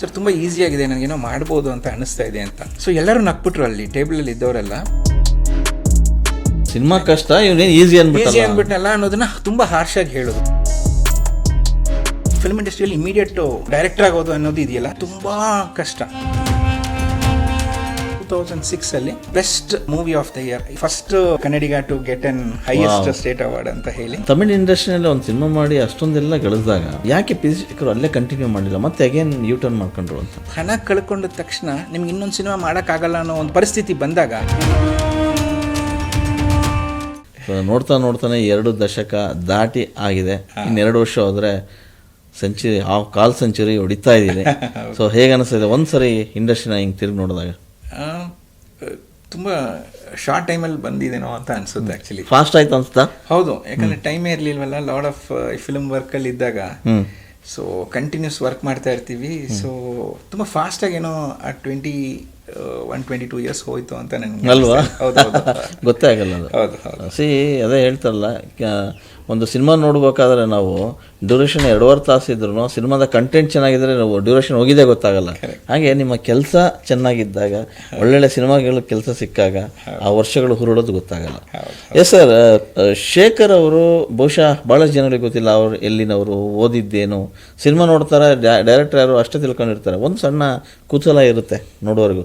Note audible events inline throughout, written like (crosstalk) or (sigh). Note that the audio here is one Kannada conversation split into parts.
ಸರ್ ತುಂಬ ಈಸಿಯಾಗಿದೆ ನನಗೇನೋ ಮಾಡ್ಬೋದು ಅಂತ ಅನಿಸ್ತಾ ಇದೆ ಅಂತ. ಸೊ ಎಲ್ಲರೂ ನಕ್ಬಿಟ್ರು ಅಲ್ಲಿ ಟೇಬಲಲ್ಲಿ ಇದ್ದವರೆಲ್ಲ. ಸಿನಿಮಾ ಕಷ್ಟ ಇವನೇನು ಈಸಿ ಈಸಿ ಅನ್ಬಿಟ್ಟನಲ್ಲ ಅನ್ನೋದನ್ನ ತುಂಬ ಆಗಿ ಹೇಳೋದು. ಫಿಲ್ಮ್ ಇಂಡಸ್ಟ್ರಿಯಲ್ಲಿ ಇಮಿಡಿಯೇಟ್ ಡೈರೆಕ್ಟರ್ ಆಗೋದು ಅನ್ನೋದು ಇದೆಯಲ್ಲ ತುಂಬ ಕಷ್ಟ. ತೌಸಂಡ್ ಸಿಕ್ಸ್ ಅಲ್ಲಿ best movie of the year first Kannadiga to get an highest state award ಅಂತ ಹೇಳಿ. ತಮಿಳ್ ಇಂಡಸ್ಟ್ರಿನಲ್ಲಿ ಒಂದು ಸಿನಿಮಾ ಮಾಡಿ ಅಷ್ಟೊಂದೆಲ್ಲ ಗಳಿಸಿದಾಗ ಯಾಕೆ ಪಿ ಶೇಖರ್ ಅಲ್ಲೇ ಕಂಟಿನ್ಯೂ ಮಾಡಿಲ್ಲ? ಮತ್ತೆ ಅಗೇನ್ ಯೂ ಟರ್ನ್ ಮಾಡ್ಕೊಂಡ್ರು ಅಂತ. ಹಣ ಕಳ್ಕೊಂಡ ತಕ್ಷಣ ನಿಮ್ಗೆ ಇನ್ನೊಂದು ಸಿನಿಮಾ ಮಾಡೋಕ್ಕಾಗಲ್ಲ ಅನ್ನೋ ಒಂದು ಪರಿಸ್ಥಿತಿ ಬಂದಾಗ ನೋಡ್ತಾ ನೋಡ್ತಾನೆ ಎರಡು ದಶಕ ದಾಟಿ ಆಗಿದೆ. ಇನ್ನೆರಡು ವರ್ಷ ಹೋದ್ರೆ ಸೆಂಚುರಿ ಆ ಕಾಲ್ ಸೆಂಚುರಿ ಹೊಡಿತಾ ಇದ್ದೀನಿ (laughs) ಸೊ ಹೇಗೆ ಅನಿಸ್ತದೆ ಒಂದ್ಸರಿ ಇಂಡಸ್ಟ್ರಿನ ಹಿಂಗೆ ತಿರುಗಿ ನೋಡಿದಾಗ. ತುಂಬ ಶಾರ್ಟ್ ಟೈಮಲ್ಲಿ ಬಂದಿದೇನೋ ಅಂತ ಅನ್ಸುತ್ತೆ ಆ್ಯಕ್ಚುಲಿ ಫಾಸ್ಟ್ ಆಯ್ತು ಅನ್ಸುತ್ತಾ? ಹೌದು ಯಾಕಂದ್ರೆ ಟೈಮೇ ಇರಲಿಲ್ವಲ್ಲ ಲಾಡ್ ಆಫ್ ಫಿಲ್ಮ್ ವರ್ಕಲ್ಲಿ ಇದ್ದಾಗ. ಸೊ ಕಂಟಿನ್ಯೂಸ್ ವರ್ಕ್ ಮಾಡ್ತಾ ಇರ್ತೀವಿ. ಸೊ ತುಂಬ ಫಾಸ್ಟಾಗಿ ಏನೋ ಆ twenty one twenty two years ಹೋಯ್ತು ಅಂತ ನನಗೆ ಅಲ್ವಾ? (laughs) ಗೊತ್ತೇ ಆಗಲ್ಲ ಅದು. ಹೌದು ಹೌದು. ಸಿ ಅದೇ ಹೇಳ್ತಾರಲ್ಲ ಒಂದು ಸಿನಿಮಾ ನೋಡಬೇಕಾದ್ರೆ ನಾವು ಡ್ಯೂರೇಷನ್ ಎರಡುವರೆ ತಾಸು ಇದ್ರು ಸಿನಿಮಾದ ಕಂಟೆಂಟ್ ಚೆನ್ನಾಗಿದ್ರೆ ನಾವು ಡ್ಯೂರೇಷನ್ ಹೋಗಿದ್ದೇ ಗೊತ್ತಾಗಲ್ಲ. ಹಾಗೆ ನಿಮ್ಮ ಕೆಲಸ ಚೆನ್ನಾಗಿದ್ದಾಗ ಒಳ್ಳೊಳ್ಳೆ ಸಿನಿಮಾಗಳು ಕೆಲಸ ಸಿಕ್ಕಾಗ ಆ ವರ್ಷಗಳು ಹುರುಳೋದು ಗೊತ್ತಾಗಲ್ಲ. ಎಸ್ ಸರ್ ಶೇಖರ್ ಅವರು ಬಹುಶಃ ಭಾಳ ಜನರಿಗೆ ಗೊತ್ತಿಲ್ಲ ಅವ್ರು ಎಲ್ಲಿನವರು ಓದಿದ್ದೇನು. ಸಿನಿಮಾ ನೋಡ್ತಾರೆ ಡೈರೆಕ್ಟರ್ ಯಾರು ಅಷ್ಟೇ ತಿಳ್ಕೊಂಡಿರ್ತಾರೆ. ಒಂದು ಸಣ್ಣ ಕುತೂಹಲ ಇರುತ್ತೆ ನೋಡೋರಿಗೂ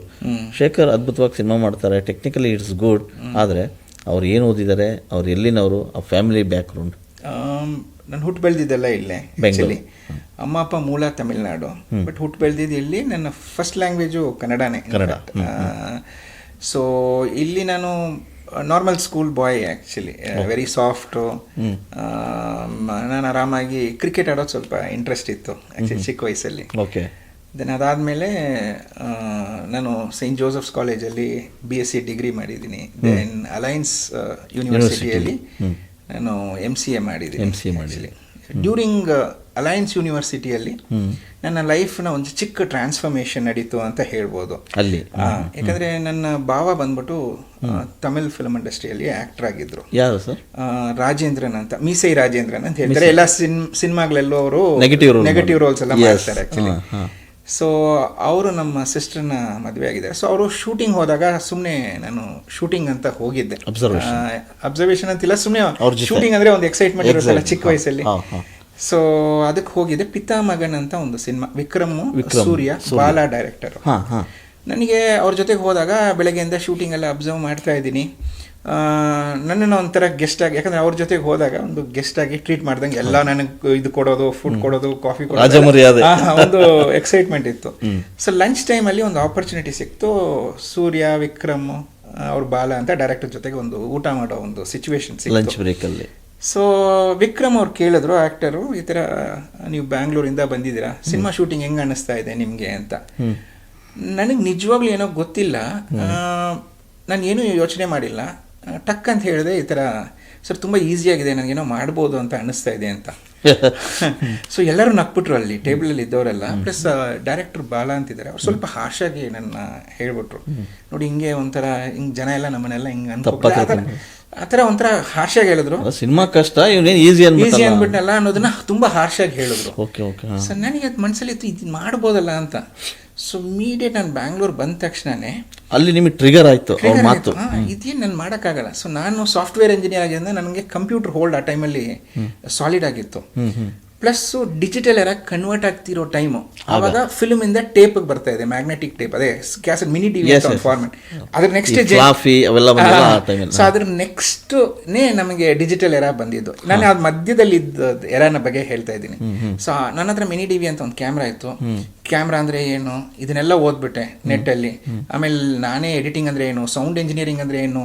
ಶೇಖರ್ ಅದ್ಭುತವಾಗಿ ಸಿನಿಮಾ ಮಾಡ್ತಾರೆ ಟೆಕ್ನಿಕಲಿ ಇಟ್ಸ್ ಗುಡ್ ಆದರೆ ಅವ್ರು ಏನು ಓದಿದ್ದಾರೆ ಅವ್ರು ಎಲ್ಲಿನವರು ಆ ಫ್ಯಾಮಿಲಿ ಬ್ಯಾಕ್ಗ್ರೌಂಡ್ ನಾನು ಹುಟ್ಟು ಬೆಳೆದಿದ್ದೆಲ್ಲ ಇಲ್ಲೇ ಬೆಂಗಲಿ ಅಮ್ಮ ಅಪ್ಪ ಮೂಲ ತಮಿಳ್ನಾಡು. ಬಟ್ ಹುಟ್ಟು ಬೆಳೆದಿದ್ದು ಇಲ್ಲಿ ನನ್ನ ಫಸ್ಟ್ ಲ್ಯಾಂಗ್ವೇಜು ಕನ್ನಡನೇ. ಕನ್ನಡ. ಸೊ ಇಲ್ಲಿ ನಾನು normal school boy actually very soft ನಾನು ಆರಾಮಾಗಿ ಕ್ರಿಕೆಟ್ ಆಡೋದು ಸ್ವಲ್ಪ ಇಂಟ್ರೆಸ್ಟ್ ಇತ್ತು ಆ್ಯಕ್ಚುಲಿ ಚಿಕ್ಕ ವಯಸ್ಸಲ್ಲಿ. ಓಕೆ ದೆನ್ ಅದಾದಮೇಲೆ ನಾನು ಸೈಂಟ್ ಜೋಸೆಫ್ಸ್ ಕಾಲೇಜಲ್ಲಿ ಬಿ ಎಸ್ ಸಿ ಡಿಗ್ರಿ ಮಾಡಿದ್ದೀನಿ. ದೆನ್ ಅಲೈನ್ಸ್ ಯೂನಿವರ್ಸಿಟಿಯಲ್ಲಿ ನಾನು ಎಂ ಸಿ ಎ ಮಾಡಿದ್ದೀನಿ. ಡ್ಯೂರಿಂಗ್ ಅಲಯನ್ಸ್ ಯೂನಿವರ್ಸಿಟಿಯಲ್ಲಿ ನನ್ನ ಲೈಫ್ನ ಒಂದು ಚಿಕ್ಕ ಟ್ರಾನ್ಸ್ಫಾರ್ಮೇಷನ್ ನಡೀತು ಅಂತ ಹೇಳ್ಬೋದು. ಅಲ್ಲಿ. ಯಾಕಂದ್ರೆ ನನ್ನ ಭಾವ ಬಂದ್ಬಿಟ್ಟು ತಮಿಳ್ ಫಿಲ್ಮ್ ಇಂಡಸ್ಟ್ರಿಯಲ್ಲಿ ಆಕ್ಟರ್ ಆಗಿದ್ರು. ಯಾರು ಸರ್? ರಾಜೇಂದ್ರನ್ ಅಂತ ಮೀಸೈ ರಾಜೇಂದ್ರನ್ ಅಂತ ಹೇಳ್ತಾರೆ. ಎಲ್ಲ ಸಿನ್ ಸಿನಿಮಾಗಳೆಲ್ಲೋ ಅವರು ನೆಗೆಟಿವ್ ನೆಗೆಟಿವ್ ರೋಲ್ಸ್ ಎಲ್ಲ ಮಾಡ್ತಾರೆ. ಆಕ್ಚುಲಿ. ಸೊ ಅವರು ನಮ್ಮ ಸಿಸ್ಟರ್ನ ಮದುವೆ ಆಗಿದ್ದಾರೆ ಸೊ ಅವರು ಶೂಟಿಂಗ್ ಹೋದಾಗ ಸುಮ್ಮನೆ ನಾನು ಶೂಟಿಂಗ್ ಅಂತ ಹೋಗಿದ್ದೆ. ಅಬ್ಸರ್ವೇಷನ್ ಅಂತಿಲ್ಲ ಸುಮ್ಮನೆ. ಶೂಟಿಂಗ್ ಅಂದ್ರೆ ಒಂದು ಎಕ್ಸೈಟ್ಮೆಂಟ್ ಇರುತ್ತಲ್ಲ. ಚಿಕ್ಕ ವಯಸ್ಸಲ್ಲಿ. ಸೊ ಅದಕ್ಕೆ ಹೋಗಿದ್ದೆ ಪಿತಾಮಗನ್ ಅಂತ ಒಂದು ಸಿನಿಮಾ ವಿಕ್ರಮ್ ಸೂರ್ಯ. ಬಾಲಾ ಡೈರೆಕ್ಟರ್ ನನಗೆ ಅವ್ರ ಜೊತೆಗೆ ಹೋದಾಗ ಬೆಳಗ್ಗೆಯಿಂದ ಶೂಟಿಂಗ್ ಎಲ್ಲ ಅಬ್ಸರ್ವ್ ಮಾಡ್ತಾ ಇದ್ದೀನಿ. ನನ್ನನ್ನು ಒಂಥರ ಗೆಸ್ಟ್ ಆಗಿ ಯಾಕಂದ್ರೆ ಅವ್ರ ಜೊತೆಗೆ ಹೋದಾಗ ಒಂದು ಗೆಸ್ಟ್ ಆಗಿ ಟ್ರೀಟ್ ಮಾಡ್ದಂಗೆ ಎಲ್ಲ ನನಗೆ ಇದು ಕೊಡೋದು ಫುಡ್ ಕೊಡೋದು ಕಾಫಿ ಕೊಡೋದು ಒಂದು ಎಕ್ಸೈಟ್ಮೆಂಟ್ ಇತ್ತು. ಸೊ ಲಂಚ್ ಟೈಮಲ್ಲಿ ಒಂದು ಆಪರ್ಚುನಿಟಿ ಸಿಕ್ತು. ಸೂರ್ಯ ವಿಕ್ರಮ್ ಅವ್ರ ಬಾಲ ಅಂತ ಡೈರೆಕ್ಟರ್ ಜೊತೆಗೆ ಒಂದು ಊಟ ಮಾಡೋ ಒಂದು ಸಿಚುವೇಶನ್ ಲಂಚ್ ಬ್ರೇಕಲ್ಲಿ ಸೊ ವಿಕ್ರಮ್ ಅವ್ರು ಕೇಳಿದ್ರು ಆ್ಯಕ್ಟರು ಈ ಥರ ನೀವು ಬ್ಯಾಂಗ್ಳೂರಿಂದ ಬಂದಿದ್ದೀರಾ ಸಿನಿಮಾ ಶೂಟಿಂಗ್ ಹೆಂಗೆ ಅನ್ನಿಸ್ತಾ ಇದೆ ನಿಮಗೆ ಅಂತ. ನನಗೆ ನಿಜವಾಗ್ಲೂ ಏನೋ ಗೊತ್ತಿಲ್ಲ. ನಾನು ಏನೂ ಯೋಚನೆ ಮಾಡಿಲ್ಲ. ಟಕ್ ಅಂತ ಹೇಳಿದೆ ಈ ಥರ ಸರ್ ತುಂಬ ಈಸಿಯಾಗಿದೆ ನನಗೇನೋ ಮಾಡ್ಬೋದು ಅಂತ ಅನ್ನಿಸ್ತಾ ಇದೆ ಅಂತ. (laughs) ಸೊ ಎಲ್ಲರೂ ನಕ್ಬಿಟ್ರು ಅಲ್ಲಿ ಟೇಬಲಲ್ಲಿ ಇದ್ದವರೆಲ್ಲ. ಪ್ಲಸ್ ಡೈರೆಕ್ಟರ್ ಬಾಲ ಅಂತಿದ್ದಾರೆ. ಅವ್ರು ಸ್ವಲ್ಪ ಹಾಶಾಗಿ ನನ್ನ ಹೇಳ್ಬಿಟ್ರು. ನೋಡಿ ಹಿಂಗೆ ಒಂಥರ ಹಿಂಗೆ ಜನ ಎಲ್ಲ ನಮ್ಮನ್ನೆಲ್ಲ ಹಿಂಗೆ ಅಂತ ಆ ಥರ ಒಂಥರ ಹಾರ್ಷಾಗಿ ಹೇಳಿದ್ರು. ಸಿನಿಮಾ ಕಷ್ಟ ಇವನೇನು ಈಸಿ ಈಸಿ ಅಂದ್ಬಿಟ್ನಲ್ಲ ಅನ್ನೋದನ್ನ ತುಂಬಾ ಹಾರ್ಷಾಗಿ ಹೇಳಿದ್ರು. ಓಕೆ ಓಕೆ ಸರ್ ನನಗೆ ಅದು ಮನಸ್ಸಲ್ಲಿ ಇತ್ತು ಇದು ಮಾಡ್ಬೋದಲ್ಲ ಅಂತ. ಸೊ ಇಮಿಡಿಯೇಟ್ ನಾನು ಬ್ಯಾಂಗ್ಳೂರ್ ಬಂದ ತಕ್ಷಣನೇ ಅಲ್ಲಿ ನಿಮಗೆ ಟ್ರಿಗರ್ ಆಯ್ತು ಅವ್ರ ಮಾತು. ಇದೇನು ನಾನು ಮಾಡೋಕ್ಕಾಗಲ್ಲ. ಸೊ ನಾನು ಸಾಫ್ಟ್ವೇರ್ ಇಂಜಿನಿಯರ್ ಆಗಿದ್ದರಿಂದ ನನಗೆ ಕಂಪ್ಯೂಟರ್ ಹೋಲ್ಡ್ ಆ ಟೈಮಲ್ಲಿ ಸಾಲಿಡ್ ಆಗಿತ್ತು. ಪ್ಲಸ್ ಡಿಜಿಟಲ್ ಎರ ಕನ್ವರ್ಟ್ ಆಗ್ತಿರೋ ಟೈಮು ಆವಾಗ ಫಿಲ್ಮ್ ಇಂದ ಟೇಪ್ ಬರ್ತಾ ಇದೆ ಮ್ಯಾಗ್ನೆಟಿಕ್ ಟೇಪ್ ಅದೇ ಕ್ಯಾಸೆಟ್ ಮಿನಿ ಟಿವಿ. ಫಾರ್ಮೆಟ್ ಅದ್ರ ನೆಕ್ಸ್ಟ್ ಸೊ ಅದ್ರ ನೆಕ್ಸ್ಟ್ ನೇ ನಮಗೆ ಡಿಜಿಟಲ್ ಎರಾ ಬಂದಿದ್ದು. ನಾನು ಅದ್ ಮಧ್ಯದಲ್ಲಿ ಇದ್ದ ಎರಾನ ಬಗ್ಗೆ ಹೇಳ್ತಾ ಇದ್ದೀನಿ. ಸೊ ನನ್ನ ಹತ್ರ ಮಿನಿ ಟಿವಿ ಅಂತ ಒಂದು ಕ್ಯಾಮ್ರಾ ಇತ್ತು. ಕ್ಯಾಮ್ರಾ ಅಂದ್ರೆ ಏನು? ಇದನ್ನೆಲ್ಲ ಓದ್ಬಿಟ್ಟೆ ನೆಟ್ ಅಲ್ಲಿ ಆಮೇಲೆ ನಾನೇ ಎಡಿಟಿಂಗ್ ಅಂದ್ರೆ ಏನು? ಸೌಂಡ್ ಇಂಜಿನಿಯರಿಂಗ್ ಅಂದ್ರೆ ಏನು?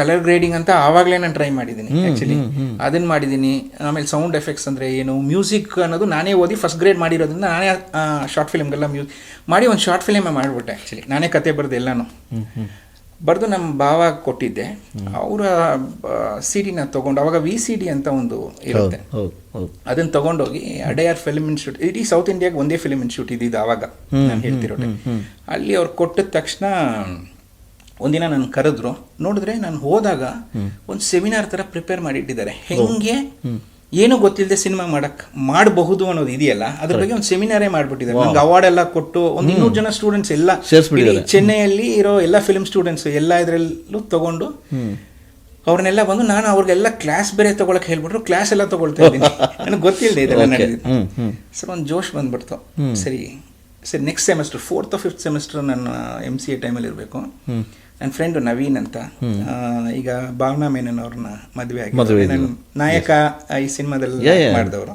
ಕಲರ್ ಗ್ರೇಡಿಂಗ್ ಅಂತ ಆವಾಗಲೇ ನಾನು ಟ್ರೈ ಮಾಡಿದ್ದೀನಿ ಆಕ್ಚುಲಿ ಅದನ್ನ ಮಾಡಿದ್ದೀನಿ. ಆಮೇಲೆ ಸೌಂಡ್ ಎಫೆಕ್ಟ್ಸ್ ಅಂದ್ರೆ ಏನು? ಮ್ಯೂಸಿಕ್ ಅನ್ನೋದು ನಾನೇ ಓದಿ ಫಸ್ಟ್ ಗ್ರೇಡ್ ಮಾಡಿರೋದ್ರಿಂದ ನಾನೇ ಶಾರ್ಟ್ ಫಿಲಮ್ಗೆಲ್ಲ ಮ್ಯೂಸ್ ಮಾಡಿ ಒಂದು ಶಾರ್ಟ್ ಫಿಲಮೇ ಮಾಡಿಬಿಟ್ಟೆ ಆ್ಯಕ್ಚುಲಿ ನಾನೇ ಕತೆ ಬರೆದು ಎಲ್ಲಾನು. ಬರೆದು ನಮ್ಮ ಭಾವ ಕೊಟ್ಟಿದ್ದೆ. ಅವರ ಸಿ ಡಿನ ತೊಗೊಂಡು ಅವಾಗ ವಿ ಸಿ ಡಿ ಅಂತ ಒಂದು ಇರುತ್ತೆ. ಅದನ್ನು ತೊಗೊಂಡೋಗಿ ಅಡೆಯಾರ್ ಫಿಲ್ಮ್ ಇನ್ಸ್ಟಿಟ್ಯೂಟ್ ಇಡೀ ಸೌತ್ ಇಂಡಿಯಾಗೆ ಒಂದೇ ಫಿಲ್ಮ್ ಇನ್ಸ್ಟಿಟ್ಯೂಟ್ ಇದ್ದಿದ್ದು ಆವಾಗ ನಾನು ಹೇಳ್ತಿರೋ ಅಲ್ಲಿ ಅವ್ರು ಕೊಟ್ಟಿದ ತಕ್ಷಣ ಒಂದಿನ ನಾನು ಕರೆದ್ರು ನೋಡಿದ್ರೆ ನಾನು ಹೋದಾಗ ಒಂದು ಸೆಮಿನಾರ್ ತರ ಪ್ರಿಪೇರ್ ಮಾಡಿಟ್ಟಿದ್ದಾರೆ. ಹೆಂಗೆ ಏನೂ ಗೊತ್ತಿಲ್ಲದೆ ಸಿನಿಮಾ ಮಾಡಕ್ ಮಾಡಬಹುದು ಅನ್ನೋದು ಇದೆಯಲ್ಲ? ಅದ್ರ ಬಗ್ಗೆ ಒಂದು ಸೆಮಿನಾರೇ ಮಾಡ್ಬಿಟ್ಟಿದ್ದಾರೆ. ನಂಗೆ ಅವಾರ್ಡ್ ಎಲ್ಲ ಕೊಟ್ಟು ಒಂದು ಇನ್ನೂರು ಜನ ಸ್ಟೂಡೆಂಟ್ಸ್ ಎಲ್ಲ. ಇಡೀ ಚೆನ್ನೈಯಲ್ಲಿ ಇರೋ ಎಲ್ಲ ಫಿಲ್ಮ್ ಸ್ಟೂಡೆಂಟ್ಸ್ ಎಲ್ಲ ಇದರಲ್ಲೂ ತಗೊಂಡು ಅವ್ರನ್ನೆಲ್ಲ ಬಂದು ನಾನು ಅವ್ರಿಗೆಲ್ಲ ಕ್ಲಾಸ್ ಬೇರೆ ತಗೊಳಕ್ ಹೇಳ್ಬಿಟ್ರು ಕ್ಲಾಸ್ ಎಲ್ಲ ತಗೊಳ್ತಾ ಇದ್ದೀನಿ. (laughs) ನನಗೆ ಗೊತ್ತಿಲ್ಲದೆ ಇದೆಲ್ಲ. ನಡೆದಿದ್ದು. ಸರ್ ಒಂದು ಜೋಶ್ ಬಂದ್ಬಿಡ್ತು. ಸರಿ. ಸರಿ next semester fourth fifth semester ನನ್ನ ಎಂ ಸಿ ಎ ಟೈಮಲ್ಲಿ ಇರಬೇಕು. ನನ್ನ ಫ್ರೆಂಡ್ ನವೀನ್ ಅಂತ. ಈಗ ಭಾವನಾ ಮೇನನ್ ಅವ್ರನ್ನ ಮದುವೆ ಆಗಿ ನನ್ನ ನಾಯಕ ಈ ಸಿನಿಮಾದಲ್ಲಿ. ಮಾಡಿದವರು.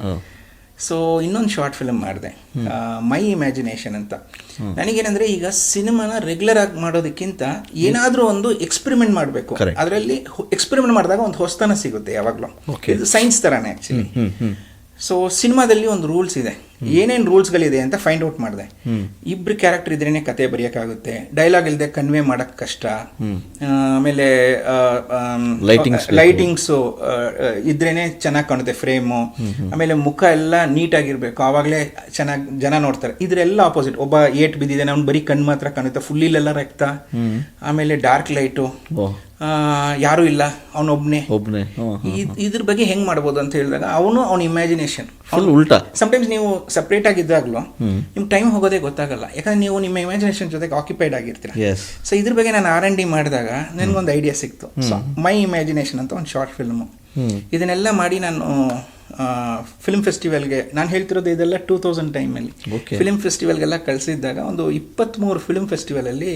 ಸೊ ಇನ್ನೊಂದು ಶಾರ್ಟ್ ಫಿಲ್ಮ್ ಮಾಡಿದೆ. ಮೈ ಇಮ್ಯಾಜಿನೇಷನ್ ಅಂತ. ನನಗೇನಂದ್ರೆ ಈಗ ಸಿನಿಮಾನ ರೆಗ್ಯುಲರ್ ಆಗಿ ಮಾಡೋದಕ್ಕಿಂತ ಏನಾದರೂ ಒಂದು ಎಕ್ಸ್ಪೆರಿಮೆಂಟ್ ಮಾಡಬೇಕು. ಅದರಲ್ಲಿ ಎಕ್ಸ್ಪೆರಿಮೆಂಟ್ ಮಾಡಿದಾಗ ಒಂದು ಹೊಸತನ ಸಿಗುತ್ತೆ ಯಾವಾಗಲೂ. ಇದು ಸೈನ್ಸ್ ಥರನೇ ಆ್ಯಕ್ಚುಲಿ ಸೊ ಸಿನಿಮಾದಲ್ಲಿ ಒಂದು ರೂಲ್ಸ್ ಇದೆ. ಏನೇನು ರೂಲ್ಸ್ಗಳಿದೆ ಅಂತ ಫೈಂಡ್ ಔಟ್ ಮಾಡಿದೆ. ಇಬ್ರು ಕ್ಯಾರೆಕ್ಟರ್ ಇದ್ರೇನೆ ಕತೆ ಬರೆಯೋಕ್ಕಾಗುತ್ತೆ. ಡೈಲಾಗ್ ಇಲ್ಲದೆ ಕನ್ವೆ ಮಾಡಕ್ ಕಷ್ಟ. ಆಮೇಲೆ ಲೈಟಿಂಗ್ಸ್ ಇದ್ರೇನೆ ಚೆನ್ನಾಗಿ ಕಾಣುತ್ತೆ ಫ್ರೇಮು ಆಮೇಲೆ ಮುಖ ಎಲ್ಲ ನೀಟಾಗಿರ್ಬೇಕು ಆವಾಗಲೇ ಚೆನ್ನಾಗಿ ಜನ ನೋಡ್ತಾರೆ. ಇದ್ರೆಲ್ಲ ಆಪೋಸಿಟ್ ಒಬ್ಬ ಏಟ್ ಬಿದ್ದಿದೆ ಅವ್ನು ಬರೀ ಕಣ್ಣು ಮಾತ್ರ ಕಾಣುತ್ತೆ. ಫುಲ್ಲಿಲ್ಲೆಲ್ಲ ರಕ್ತ. ಆಮೇಲೆ ಡಾರ್ಕ್ ಲೈಟು ಯಾರು ಯಾರೂ ಇಲ್ಲ. ಅವನೊಬ್ನೇ ಒಬ್ನೇ. ಇದ್ರ ಬಗ್ಗೆ ಹೆಂಗ್ ಮಾಡ್ಬೋದು ಅಂತ ಹೇಳಿದಾಗ ಅವನು ಅವನ ಇಮ್ಯಾಜಿನೇಷನ್ ಫುಲ್ ಉಲ್ಟಾ. ಸಮಟೈಮ್ಸ್ ನೀವು ಸಪ್ರೇಟ್ ಆಗಿದ್ದಾಗಲೂ ನಿಮ್ ಟೈಮ್ ಹೋಗೋದೇ ಗೊತ್ತಾಗಲ್ಲ. ಯಾಕಂದ್ರೆ ನೀವು ನಿಮ್ಮ ಇಮ್ಯಾಜಿನೇಷನ್ ಜೊತೆಗೆ ಆಕ್ಯುಪೈಡ್ ಆಗಿರ್ತೀರ. ಸೊ ಇದ್ರ ಬಗ್ಗೆ ನಾನು ಆರ್ ಎನ್ ಡಿ ಮಾಡಿದಾಗ ನನಗೊಂದು ಐಡಿಯಾ ಸಿಕ್ತು. ಸೊ ಮೈ ಇಮ್ಯಾಜಿನೇಷನ್ ಅಂತ ಒಂದು ಶಾರ್ಟ್ ಫಿಲ್ಮು ಇದನ್ನೆಲ್ಲ ಮಾಡಿ ನಾನು ಫಿಲ್ಮ್ ಫೆಸ್ಟಿವಲ್ಗೆ ನಾನು ಹೇಳ್ತಿರೋದು ಇದೆಲ್ಲ ಟೂ ತೌಸಂಡ್ ಟೈಮಲ್ಲಿ. ಫಿಲ್ಮ್ ಫೆಸ್ಟಿವಲ್ಗೆಲ್ಲ ಕಳಿಸಿದ್ದಾಗ ಒಂದು ಇಪ್ಪತ್ತ್ಮೂರು ಫಿಲ್ಮ್ ಫೆಸ್ಟಿವಲಲ್ಲಿ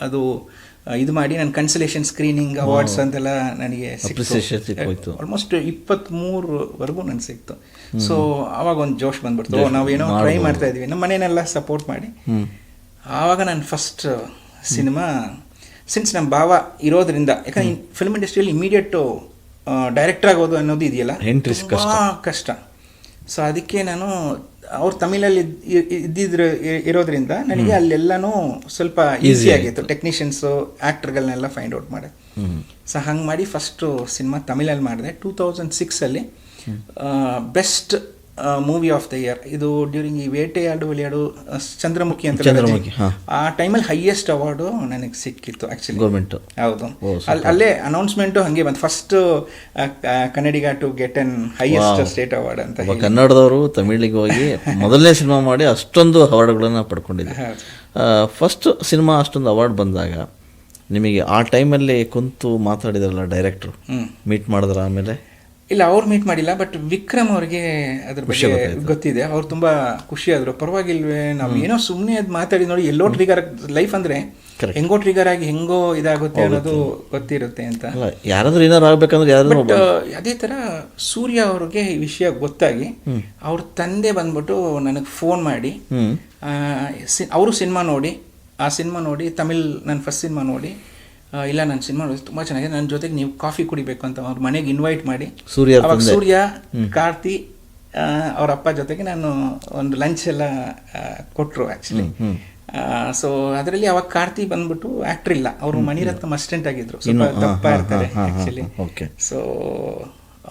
ಅದು ಆ, ಇದು ಮಾಡಿ ನಾನು ಕನ್ಸಲೇಷನ್ ಸ್ಕ್ರೀನಿಂಗ್ ಅವಾರ್ಡ್ಸ್ ಅಂತೆಲ್ಲ ನನಗೆ ಸಿಕ್ತು. ಆಲ್ಮೋಸ್ಟ್ ಇಪ್ಪತ್ತ್ಮೂರವರೆಗೂ ನನಗೆ ಸಿಕ್ತು. ಸೊ ಅವಾಗ ಒಂದು ಜೋಶ್ ಬಂದ್ಬಿಡ್ತು. ನಾವೇನೋ ಟ್ರೈ ಮಾಡ್ತಾ ಇದ್ವಿ. ನಮ್ಮ ಮನೆಯನ್ನೆಲ್ಲ ಸಪೋರ್ಟ್ ಮಾಡಿ. ಆವಾಗ ನಾನು ಫಸ್ಟ್ ಸಿನಿಮಾ ಸಿನ್ಸ್ ನಮ್ಮ ಭಾವ ಇರೋದ್ರಿಂದ ಯಾಕಂದ್ರೆ ಫಿಲ್ಮ್ ಇಂಡಸ್ಟ್ರಿಯಲ್ಲಿ ಇಮಿಡಿಯೇಟು ಡೈರೆಕ್ಟರ್ ಆಗೋದು ಅನ್ನೋದು ಇದೆಯಲ್ಲ ಕಷ್ಟ. ಸೊ ಅದಕ್ಕೆ ನಾನು ಅವ್ರು ತಮಿಳಲ್ಲಿ ಇದ್- ಇದ್- ಇದ್ದಿದ್ರು ಇರೋದ್ರಿಂದ ನನಗೆ ಅಲ್ಲೆಲ್ಲನೂ ಸ್ವಲ್ಪ ಈಸಿ ಆಗಿತ್ತು. ಟೆಕ್ನಿಷಿಯನ್ಸು ಆ್ಯಕ್ಟರ್ಗಳನ್ನೆಲ್ಲ ಫೈಂಡ್ ಔಟ್ ಮಾಡಿ ಸೊ ಹಂಗೆ ಮಾಡಿ ಫಸ್ಟು ಸಿನಿಮಾ ತಮಿಳಲ್ಲಿ ಮಾಡಿದೆ. Two thousand ಸಿಕ್ಸಲ್ಲಿ best movie of the year ಇದು ಡ್ಯೂರಿಂಗ್ ಈ ವೇಟೆ ವಿಳಿಯಾಡು ಆ, ಚಂದ್ರಮುಖಿ ಅಂತ ಚಂದ್ರಮುಖಿ. ಆ ಟೈಮಲ್ಲಿ ಹೈಯೆಸ್ಟ್ ಅವಾರ್ಡು ನನಗೆ ಸಿಕ್ಕಿತ್ತು ಆ್ಯಕ್ಚುಲಿ ಗೌರ್ಮೆಂಟ್ ಹೌದು. ಅಲ್ಲಿ ಅಲ್ಲೇ ಅನೌನ್ಸ್ಮೆಂಟು ಹಂಗೆ ಬಂತು. First Kannadiga to get an highest state award ಅಂತ ಕನ್ನಡದವರು ತಮಿಳಿಗೆ ಹೋಗಿ (laughs) ಮೊದಲನೇ ಸಿನಿಮಾ ಮಾಡಿ ಅಷ್ಟೊಂದು ಅವಾರ್ಡ್ಗಳನ್ನು ಪಡ್ಕೊಂಡಿದ್ದೆ. ಫಸ್ಟ್ ಸಿನಿಮಾ ಅಷ್ಟೊಂದು ಅವಾರ್ಡ್ ಬಂದಾಗ ನಿಮಗೆ ಆ ಟೈಮಲ್ಲಿ ಕುಂತು ಮಾತಾಡಿದ್ರಲ್ಲ ಡೈರೆಕ್ಟ್ರು. ಮೀಟ್ ಮಾಡಿದ್ರ ಆಮೇಲೆ? ಇಲ್ಲ ಅವ್ರು ಮೀಟ್ ಮಾಡಿಲ್ಲ ಬಟ್ ವಿಕ್ರಮ್ ಅವ್ರಿಗೆ ಅದ್ರ ಬಗ್ಗೆ ಗೊತ್ತಿದೆ. ಅವ್ರು ತುಂಬಾ ಖುಷಿ ಆದ್ರು. ಪರವಾಗಿಲ್ವೇ ನಾವು ಏನೋ ಸುಮ್ಮನೆ ಅದು ಮಾತಾಡಿ ನೋಡಿ ಎಲ್ಲೋ ಟ್ರಿಗರ್ ಲೈಫ್ ಅಂದ್ರೆ ಹೆಂಗೋ ಟ್ರಿಗರ್ ಆಗಿ ಹೆಂಗೋ ಇದಾಗುತ್ತೆ ಅನ್ನೋದು ಗೊತ್ತಿರುತ್ತೆ ಅಂತ. ಯಾರಾದ್ರೂ ಏನಾದ್ರು ಆಗ್ಬೇಕಂದ್ರೆ ಅದೇ ತರ ಸೂರ್ಯ ಅವ್ರಿಗೆ ಈ ವಿಷಯ ಗೊತ್ತಾಗಿ ಅವ್ರ ತಂದೆ ಬಂದ್ಬಿಟ್ಟು ನನಗೆ ಫೋನ್ ಮಾಡಿ ಅವರು ಸಿನಿಮಾ ನೋಡಿ ಆ ಸಿನಿಮಾ ನೋಡಿ ತಮಿಳ್ ನನ್ನ ಫಸ್ಟ್ ಸಿನಿಮಾ ನೋಡಿ ಇಲ್ಲ ನಾನು ಸಿನಿಮಾ ತುಂಬಾ ತುಂಬ ಚೆನ್ನಾಗಿದೆ. ನನ್ನ ಜೊತೆಗೆ ನೀವು ಕಾಫಿ ಕುಡಿಬೇಕು ಅಂತ ಅವ್ರ ಮನೆಗೆ ಇನ್ವೈಟ್ ಮಾಡಿ. ಸೂರ್ಯ ಅವ್ರ ಅವಾಗ ಸೂರ್ಯ ಕಾರ್ತಿ ಅವರ ಅಪ್ಪ ಜೊತೆಗೆ ನಾನು ಒಂದು ಲಂಚ್ ಎಲ್ಲ ಕೊಟ್ಟರು ಆಕ್ಚುಲಿ ಆ್ಯಕ್ಚುಲಿ ಸೊ ಅದರಲ್ಲಿ ಅವಾಗ ಕಾರ್ತಿ ಬಂದ್ಬಿಟ್ಟು ಆಕ್ಟರ್ ಇಲ್ಲ. ಅವರು ಮಣಿರತ್ನಂ ಅಸಿಸ್ಟೆಂಟ್ ಆಗಿದ್ರು. ಸ್ವಲ್ಪ ದಪ್ಪ ಇರ್ತಾರೆ ಆ್ಯಕ್ಚುಲಿ ಸೊ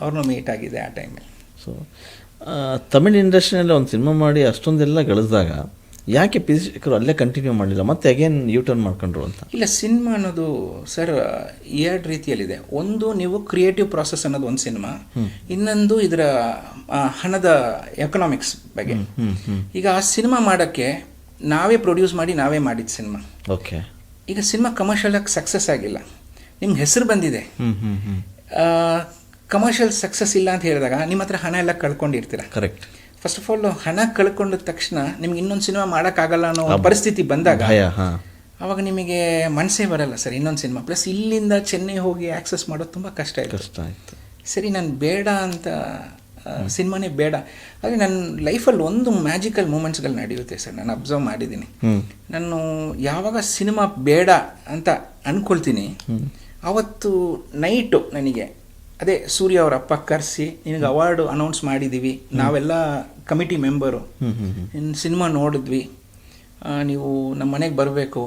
ಅವ್ರನ್ನೂ ಮೀಟ್ ಆಗಿದೆ ಆ ಟೈಮಲ್ಲಿ ಸೊ ತಮಿಳ್ ಇಂಡಸ್ಟ್ರಿನಲ್ಲಿ ಒಂದು ಸಿನಿಮಾ ಮಾಡಿ ಅಷ್ಟೊಂದೆಲ್ಲ ಗಳಿಸಿದಾಗ ಯಾಕೆ ಪಿ ಶೇಖರ್ ಅಲ್ಲೇ ಕಂಟಿನ್ಯೂ ಮಾಡಲಿಲ್ಲ? ಮತ್ತೆ ಅಗೇನ್ ಯೂ ಟರ್ನ್ ಮಾಡ್ಕೊಂಡ್ರು ಅಂತ. ಇಲ್ಲ ಸಿನಿಮಾ ಅನ್ನೋದು ಸರ್ ಎರಡು ರೀತಿಯಲ್ಲಿದೆ. ಒಂದು ನೀವು ಕ್ರಿಯೇಟಿವ್ ಪ್ರಾಸೆಸ್ ಅನ್ನೋದು ಒಂದು ಸಿನಿಮಾ. ಇನ್ನೊಂದು ಇದರ ಹಣದ ಎಕನಾಮಿಕ್ಸ್ ಬಗ್ಗೆ. ಈಗ ಆ ಸಿನಿಮಾ ಮಾಡೋಕ್ಕೆ ನಾವೇ ಪ್ರೊಡ್ಯೂಸ್ ಮಾಡಿ ನಾವೇ ಮಾಡಿದ ಸಿನಿಮಾ. ಓಕೆ ಈಗ ಸಿನಿಮಾ ಕಮರ್ಷಿಯಲ್ ಆಗಿ ಸಕ್ಸಸ್ ಆಗಿಲ್ಲ. ನಿಮ್ಮ ಹೆಸರು ಬಂದಿದೆ. ಕಮರ್ಷಿಯಲ್ ಸಕ್ಸಸ್ ಇಲ್ಲ ಅಂತ ಹೇಳಿದಾಗ ನಿಮ್ಮ ಹತ್ರ ಹಣ ಎಲ್ಲ ಕಳ್ಕೊಂಡಿರ್ತೀರ? ಕರೆಕ್ಟ್ ಫಸ್ಟ್ ಆಫ್ ಆಲ್ ಹಣ ಕಳ್ಕೊಂಡ ತಕ್ಷಣ ನಿಮ್ಗೆ ಇನ್ನೊಂದು ಸಿನಿಮಾ ಮಾಡೋಕ್ಕಾಗಲ್ಲ ಅನ್ನೋ ಒಂದು ಪರಿಸ್ಥಿತಿ ಬಂದಾಗ ಅವಾಗ ನಿಮಗೆ ಮನಸ್ಸೇ ಬರಲ್ಲ ಸರ್ ಇನ್ನೊಂದು ಸಿನಿಮಾ. ಪ್ಲಸ್ ಇಲ್ಲಿಂದ ಚೆನ್ನೈ ಹೋಗಿ ಆಕ್ಸೆಸ್ ಮಾಡೋದು ತುಂಬ ಕಷ್ಟ ಆಯಿತು. ಕಷ್ಟ ಆಯ್ತು. ಸರಿ ನಾನು ಬೇಡ ಅಂತ ಸಿನಿಮಾನೇ ಬೇಡ. ಆದರೆ ನನ್ನ ಲೈಫಲ್ಲಿ ಒಂದು ಮ್ಯಾಜಿಕಲ್ ಮೂಮೆಂಟ್ಸ್ಗಳು ನಡೆಯುತ್ತೆ ಸರ್ ನಾನು ಅಬ್ಸರ್ವ್ ಮಾಡಿದ್ದೀನಿ ನಾನು ಯಾವಾಗ ಸಿನಿಮಾ ಬೇಡ ಅಂತ ಅಂದ್ಕೊಳ್ತೀನಿ ಅವತ್ತು ನೈಟು ನನಗೆ ಅದೇ ಸೂರ್ಯ ಅವರ ಅಪ್ಪ ಕರೆಸಿ ನಿನಗೆ ಅವಾರ್ಡ್ ಅನೌನ್ಸ್ ಮಾಡಿದ್ದೀವಿ ನಾವೆಲ್ಲ ಕಮಿಟಿ ಮೆಂಬರು ಸಿನಿಮಾ ನೋಡಿದ್ವಿ. ನೀವು ನಮ್ಮ ಮನೆಗೆ ಬರಬೇಕು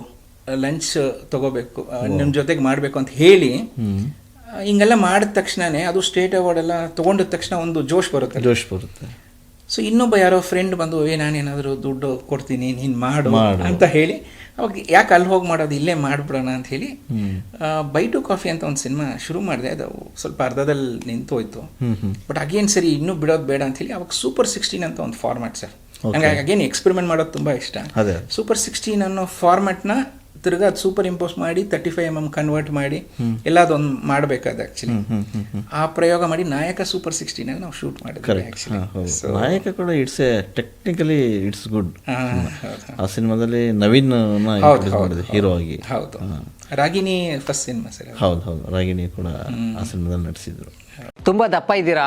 ಲಂಚ್ ತಗೋಬೇಕು ನಿಮ್ಮ ಜೊತೆಗೆ ಮಾಡಬೇಕು ಅಂತ ಹೇಳಿ ಹಿಂಗೆಲ್ಲ ಮಾಡಿದ ತಕ್ಷಣನೇ ಅದು ಸ್ಟೇಟ್ ಅವಾರ್ಡ್ ಎಲ್ಲ ತೊಗೊಂಡಿದ ತಕ್ಷಣ ಒಂದು ಜೋಶ್ ಬರುತ್ತೆ. ಜೋಶ್ ಬರುತ್ತೆ. ಸೊ ಇನ್ನೊಬ್ಬ ಯಾರೋ ಫ್ರೆಂಡ್ ಬಂದು ಏ ನಾನೇನಾದರೂ ದುಡ್ಡು ಕೊಡ್ತೀನಿ ನೀನು ಮಾಡು. ಅಂತ ಹೇಳಿ ಅವಾಗ ಯಾಕೆ ಅಲ್ಲಿ ಹೋಗಿ ಮಾಡೋದು ಇಲ್ಲೇ ಮಾಡಿಬಿಡೋಣ ಅಂತ ಹೇಳಿ ಬೈ ಟು ಕಾಫಿ ಅಂತ ಒಂದು ಸಿನಿಮಾ ಶುರು ಮಾಡಿದೆ. ಅದು ಸ್ವಲ್ಪ ಅರ್ಧದಲ್ಲಿ ನಿಂತು ಹೋಯ್ತು. ಬಟ್ ಅಗೇನ್ ಸರಿ ಇನ್ನೂ ಬಿಡೋದು ಬೇಡ ಅಂತ ಹೇಳಿ ಅವಾಗ ಸೂಪರ್ ಸಿಕ್ಸ್ಟೀನ್ ಅಂತ ಒಂದು ಫಾರ್ಮ್ಯಾಟ್ ಸರ್. ನನಗೆ ಅಗೇನ್ ಎಕ್ಸ್ಪೆರಿಮೆಂಟ್ ಮಾಡೋದು ತುಂಬ ಇಷ್ಟ. ಸೂಪರ್ ಸಿಕ್ಸ್ಟೀನ್ ಅನ್ನೋ ಫಾರ್ಮ್ಯಾಟ್ನ ತಿರ್ಗಾ ಅದು ಸೂಪರ್ ಇಂಪೋಸ್ ಮಾಡಿ thirty five M M convert ಮಾಡಿ ಎಲ್ಲ ಅದೊಂದು ಮಾಡಬೇಕಾದ ಆ್ಯಕ್ಚುಲಿ ಆ ಪ್ರಯೋಗ ಮಾಡಿ ನಾಯಕ ಸೂಪರ್ ಸಿಕ್ಸ್ಟೀನ್ ನಾವು ಶೂಟ್ ಮಾಡಿದ್ವಿ ನಾಯಕ ಕೂಡ it's a technically it's good ಆ ಸಿನಿಮಾದಲ್ಲಿ ನವೀನ್ ಹೀರೋ ಆಗಿ. ಹೌದು. Ragini first cinema sir. ಹೌದು ಹೌದು. ರಾಗಿಣಿ ಕೂಡ ಆ ಸಿನಿಮಾದಲ್ಲಿ ನಟಿಸಿದ್ರು. ತುಂಬಾ ದಪ್ಪ ಇದ್ದೀರಾ?